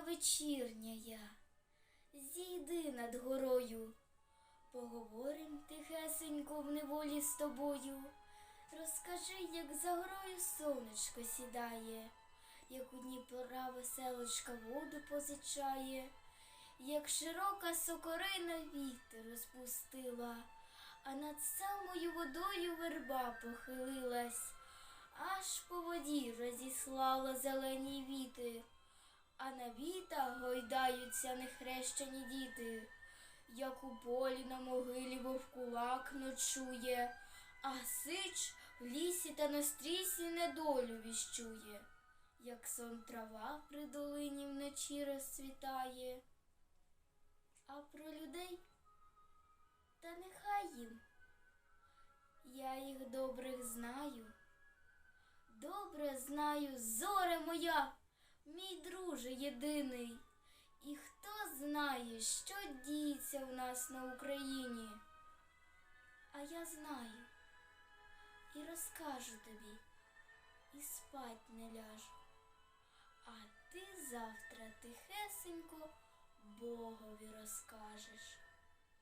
вечірня я, зійди над горою, поговорим тихесенько в неволі з тобою. Розкажи, як за горою сонечко сідає, як у Дніпра веселочка воду позичає, як широка сокорина вітер розпустила, а над самою водою верба похилилась, аж по воді розіслала зелені віти, а на вітах гойдаються нехрещені діти, як у полі на могилі вовкулак ночує, а сич в лісі та на стрісі недолю віщує, як сон трава при долині вночі розцвітає. А про людей та нехай їм. Я їх добрих знаю. Добре знаю, зоре моя, мій єдиний. І хто знає, що діється у нас на Україні. А я знаю і розкажу тобі, і спать не ляжу. А ти завтра тихесенько Богові розкажеш.